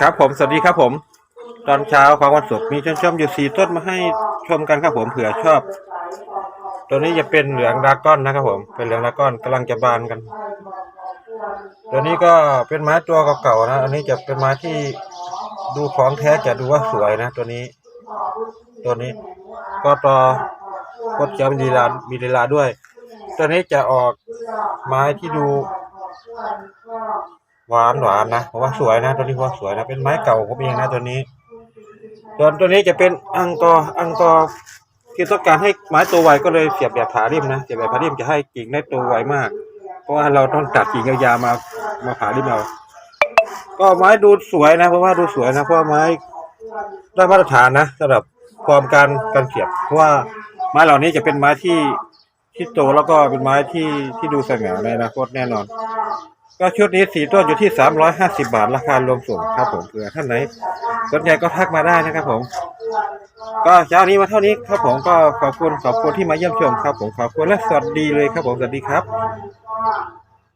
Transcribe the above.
ครับผมสวัสดีครับผม ตอนเช้าของวันศุกร์มีชมชมอยู่สี่ต้นมาให้ชมกันครับผมเผื่อชอบ ตัวนี้จะเป็นเหลืองดราก้อนนะครับผม เป็นเหลืองดราก้อนกำลังจะบานกัน ตัวนี้ก็เป็นไม้ตัวเก่าๆนะ อันนี้จะเป็นไม้ที่ดูของแท้จะดูว่าสวยนะ ตัวนี้ ตัวนี้ ก็ต่อก็จะมีลีลามีลีลาด้วย ตัวนี้จะออกไม้ที่ดู หวานหวานนะผมว่าสวยนะตัวนี้ว่าสวยนะเป็นไม้เก่าผมเองนะตัวนี้ส่วนตัวนี้จะเป็นอังกออังกอที่ต้องการให้ไม้ตัวไวก็เลยเสียบแบบผาริมนะเสียบแบบผาริมจะให้กิ่งได้ตัวไวมาก เพราะว่าเราต้องตัดกิ่งยาวๆมามาผาริมเอาก็ไม้ดูสวยนะเพราะว่าดูสวยนะเพราะไม้ได้มาตรฐานนะสำหรับความการการเสียบเพราะว่าไม้เหล่านี้จะเป็นไม้ที่ที่โตแล้วก็เป็นไม้ที่ที่ดูสง่าในอนาคตแน่นอน ก็ชุดนี้สี่ต้นอยู่ที่สามร้อยห้าสิบาทราคารวมส่งครับผมเผื่อท่านไหนสนใจก็ทักมาได้นะครับผม ก็เช้านี้มาเท่านี้ครับผมก็ขอบคุณขอบคุณที่มาเยี่ยมชมครับผมขอบคุณและสวัสดีเลยครับผมสวัสดีครับ